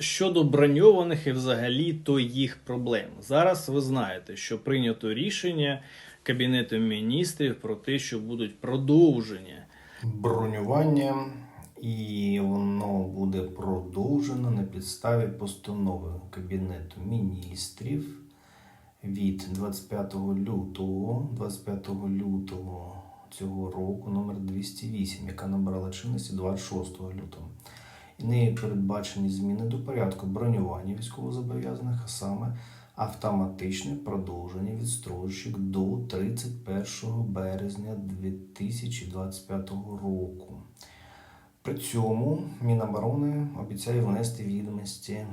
щодо броньованих і взагалі то їх проблем. Зараз ви знаєте, що прийнято рішення Кабінету міністрів про те, що будуть продовження бронювання, і воно буде продовжено на підставі постанови Кабінету міністрів від 25 лютого, 25 лютого цього року, номер 208, яка набрала чинності 26 лютого. Нею передбачені зміни до порядку бронювання військовозобов'язаних, а саме автоматичне продовження відстрочок до 31 березня 2025 року. При цьому Міноборони обіцяє внести відомості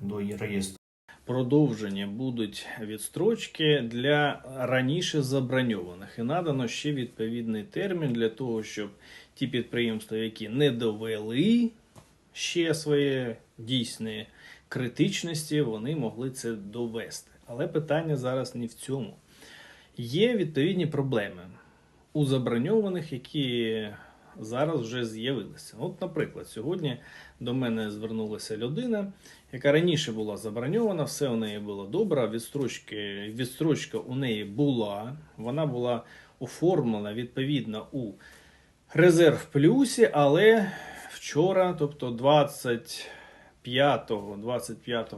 до реєстру. продовження будуть відстрочки для раніше заброньованих. І надано ще відповідний термін для того, щоб ті підприємства, які не довели ще своє дійсне критичності, вони могли це довести. Але питання зараз не в цьому. Є відповідні проблеми у заброньованих, які зараз вже з'явилися. От, наприклад, сьогодні до мене звернулася людина, яка раніше була заброньована, все у неї було добре. Відстрочки, відстрочка у неї була, вона була оформлена відповідно у резерв плюсі, але вчора, тобто 25, 25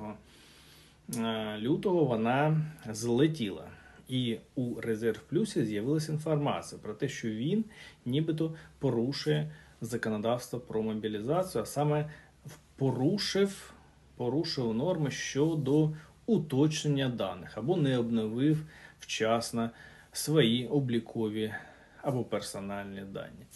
е, лютого, вона злетіла. І у резерв плюсі з'явилася інформація про те, що він нібито порушує законодавство про мобілізацію, а саме порушив, порушив норми щодо уточнення даних або не обновив вчасно свої облікові або персональні дані.